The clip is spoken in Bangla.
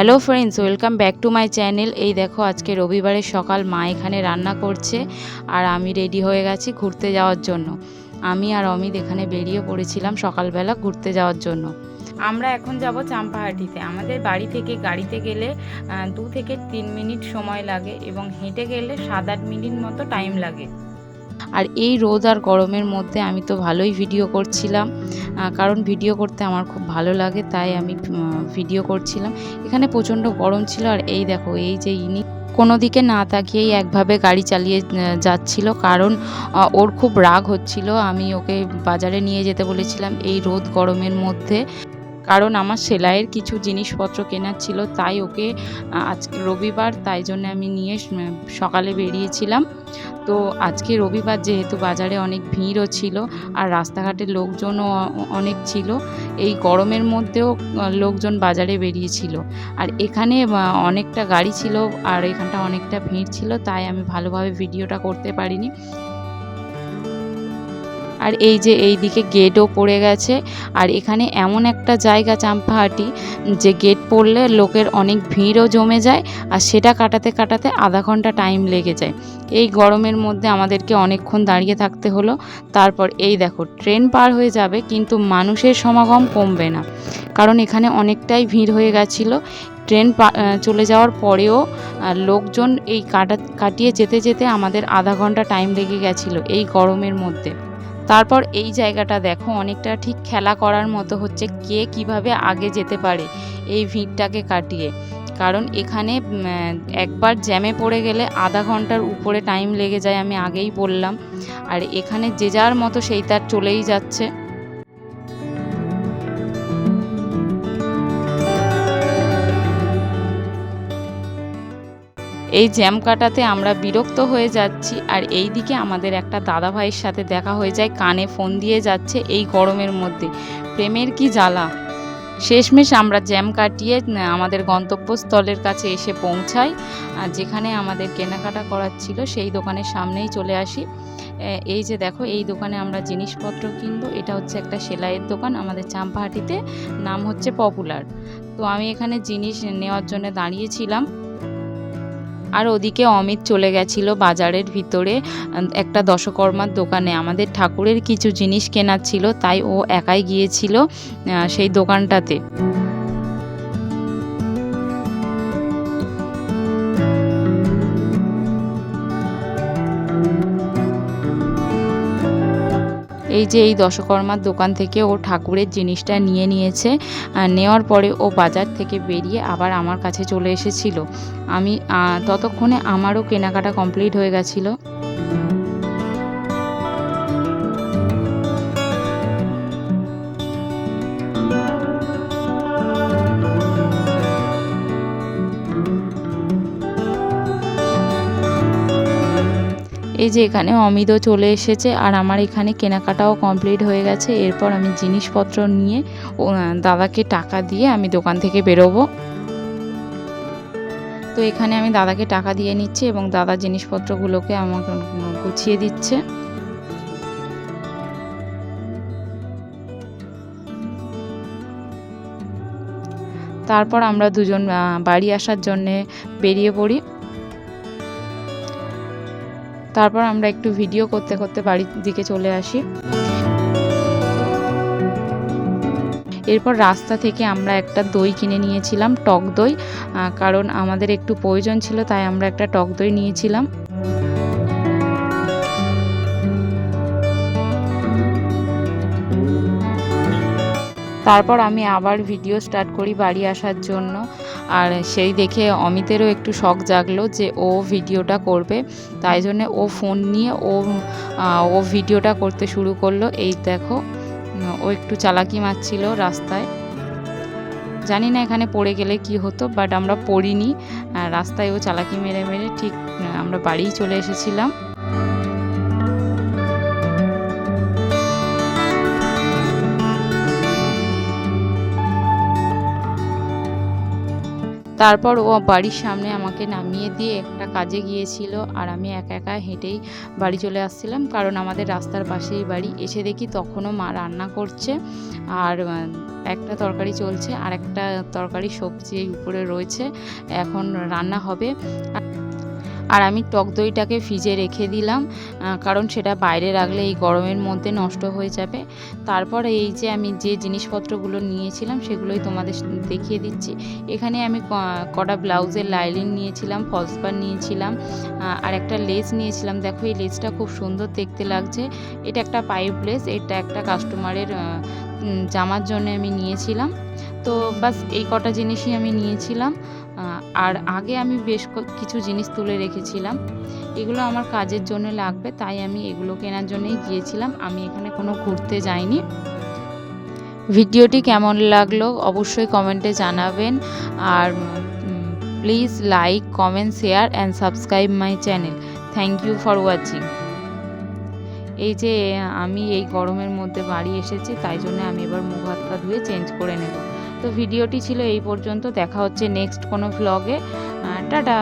Hello friends welcome back to my channel এই দেখো, আজকে রবিবারের সকাল মা এখানে রান্না করছে আর আমি রেডি হয়ে গেছি ঘুরতে যাওয়ার জন্য। আমি আর অমিত এখানে বেরিয়ে পড়েছিলাম সকালবেলা ঘুরতে যাওয়ার জন্য। আমরা এখন যাব চাম্পাহাটিতে। আমাদের বাড়ি থেকে গাড়িতে গেলে দু থেকে তিন মিনিট সময় লাগে এবং হেঁটে গেলে সাত আট মিনিট মতো টাইম লাগে। আর এই রোদ আর গরমের মধ্যে আমি তো ভালোই ভিডিও করছিলাম। কারণ ভিডিও করতে আমার খুব ভালো লাগে, তাই আমি ভিডিও করছিলাম। এখানে প্রচণ্ড গরম ছিল আর এই দেখো, এই যে ইনি কোনো দিকে না তাকিয়েই একভাবে গাড়ি চালিয়ে যাচ্ছিল। কারণ ওর খুব রাগ হচ্ছিল। আমি ওকে বাজারে নিয়ে যেতে বলেছিলাম এই রোদ গরমের মধ্যে। কারণ আমার সেলাইয়ের কিছু জিনিসপত্র কেনার ছিল, তাই ওকে আজকে রবিবার, তাই জন্য আমি নিয়ে সকালে বেরিয়েছিলাম। তো আজকে রবিবার যেহেতু বাজারে অনেক ভিড়ও ছিল আর রাস্তাঘাটে লোকজনও অনেক ছিল, এই গরমের মধ্যেও লোকজন বাজারে বেরিয়েছিল। আর এখানে অনেকটা গাড়ি ছিল আর এখানটা অনেকটা ভিড় ছিল, তাই আমি ভালোভাবে ভিডিওটা করতে পারিনি। আর এই যে এই দিকে গেটও পড়ে গেছে। আর এখানে এমন একটা জায়গা চাম্পাহাটি, যে গেট পড়লে লোকের অনেক ভিড়ও জমে যায় আর সেটা কাটাতে কাটাতে আধা ঘণ্টা টাইম লেগে যায়। এই গরমের মধ্যে আমাদেরকে অনেকক্ষণ দাঁড়িয়ে থাকতে হলো। তারপর এই দেখো ট্রেন পার হয়ে যাবে কিন্তু মানুষের সমাগম কমবে না। কারণ এখানে অনেকটাই ভিড় হয়ে গেছিল। ট্রেন চলে যাওয়ার পরেও লোকজন এই কাটা, কাটিয়ে যেতে যেতে আমাদের আধা ঘণ্টা টাইম লেগে গেছিল এই গরমের মধ্যে। তারপর এই জায়গাটা দেখো, অনেকটা ঠিক খেলা করার মতো হচ্ছে কে কীভাবে আগে যেতে পারে এই ভিড়টাকে কাটিয়ে। কারণ এখানে একবার জ্যামে পড়ে গেলে আধা ঘণ্টার উপরে টাইম লেগে যায়, আমি আগেই বললাম। আর এখানে যে যার মতো সেই তার চলেই যাচ্ছে। এই জ্যাম কাটাতে আমরা বিরক্ত হয়ে যাচ্ছি আর এই দিকে আমাদের একটা দাদা ভাইয়ের সাথে দেখা হয়ে যায়, কানে ফোন দিয়ে যাচ্ছে এই গরমের মধ্যে। প্রেমের কি জ্বালা? শেষমেশ আমরা জ্যাম কাটিয়ে আমাদের গন্তব্যস্থলের কাছে এসে পৌঁছাই। আর যেখানে আমাদের কেনাকাটা করার ছিল সেই দোকানের সামনেই চলে আসি। এই যে দেখো, এই দোকানে আমরা জিনিসপত্র কিনবো। এটা হচ্ছে একটা সেলাইয়ের দোকান আমাদের চাম্পাহাটিতে। নাম হচ্ছে পপুলার। তো আমি এখানে জিনিস নেওয়ার জন্য দাঁড়িয়েছিলাম। আর ওদিকে অমিত চলে গেছিল বাজারের ভিতরে, একটা দশকর্মার দোকানে। আমাদের ঠাকুরের কিছু জিনিস কেনার ছিল, তাই ও একাই গিয়েছিল সেই দোকানটাতে। এই যে এই দশকর্মার দোকান থেকে ও ঠাকুরের জিনিসটা নিয়ে নিয়েছে নেওয়ার পরে ও বাজার থেকে বেরিয়ে আবার আমার কাছে চলে এসেছিল। আমি ততক্ষণে আমারও কেনাকাটা কমপ্লিট হয়ে গেছিল। এই যে এখানে অমিতও চলে এসেছে আর আমার এখানে কেনাকাটাও কমপ্লিট হয়ে গেছে। এরপর আমি জিনিসপত্র নিয়ে দাদাকে টাকা দিয়ে আমি দোকান থেকে বেরোবো। তো এখানে আমি দাদাকে টাকা দিয়ে নিচ্ছি এবং দাদা জিনিসপত্রগুলোকে আমাকে গুছিয়ে দিচ্ছে। তারপর আমরা দুজন বাড়ি আসার জন্যে বেরিয়ে পড়ি। তারপর আমরা একটু ভিডিও করতে করতে বাড়ির দিকে চলে আসি। এরপর রাস্তা থেকে আমরা একটা দই কিনে নিয়েছিলাম, টক দই। কারণ আমাদের একটু প্রয়োজন ছিল, তাই আমরা একটা টক দই নিয়েছিলাম। তারপর আমি আবার ভিডিও স্টার্ট করি বাড়ি আসার জন্য। আর সেই দেখে অমিতেরও একটু শখ জাগলো যে ও ভিডিওটা করবে। তাই জন্যে ও ফোন নিয়ে ও ও ভিডিওটা করতে শুরু করল। এই দেখো, ও একটু চালাকি মারছিল রাস্তায়। জানি না এখানে পড়ে গেলে কি হতো বাট আমরা পড়িনি। রাস্তায় ও চালাকি মেরে মেরে ঠিক, আমরা বাড়িই চলে এসেছিলাম। তারপর ও বাড়ির সামনে আমাকে নামিয়ে দিয়ে একটা কাজে গিয়েছিল আর আমি একা একা হেঁটেই বাড়ি চলে আসছিলাম। কারণ আমাদের রাস্তার পাশেই বাড়ি। এসে দেখি তখনও মা রান্না করছে আর একটা তরকারি চলছে আর একটা তরকারি সবজি উপরে রয়েছে। এখন রান্না হবে। আর আমি টক দইটাকে ফ্রিজে রেখে দিলাম কারণ সেটা বাইরে রাখলে এই গরমের মধ্যে নষ্ট হয়ে যাবে। তারপর এই যে আমি যে জিনিসপত্রগুলো নিয়েছিলাম সেগুলোই তোমাদের দেখিয়ে দিচ্ছি। এখানে আমি কটা ব্লাউজের লাইলিন নিয়েছিলাম ফলসপার নিয়েছিলাম আর একটা লেস নিয়েছিলাম। দেখো এই লেসটা খুব সুন্দর দেখতে লাগছে। এটা একটা পাইপ লেস, এটা একটা কাস্টমারের জামার জন্য আমি নিয়েছিলাম। তো বাস এই কটা জিনিসই আমি নিয়েছিলাম আর আগে আমি বেশ কিছু জিনিস তুলে রেখেছিলাম। এগুলো আমার কাজের জন্য লাগবে, তাই আমি এগুলো কেনার জন্যই গিয়েছিলাম। আমি এখানে কোনো ঘুরতে যাইনি। ভিডিওটি কেমন লাগল অবশ্যই কমেন্টে জানাবেন। আর please like comment share and subscribe my channel thank you for watching এই যে, আমি এই গরমের মধ্যে বাড়ি এসেছি, তাই জন্য আমি এবার মুখ হাত পা ধুয়ে চেঞ্জ করে নেব। তো ভিডিওটি ছিল এই পর্যন্ত। দেখা হচ্ছে নেক্সট কোনো ভ্লগে টাটা।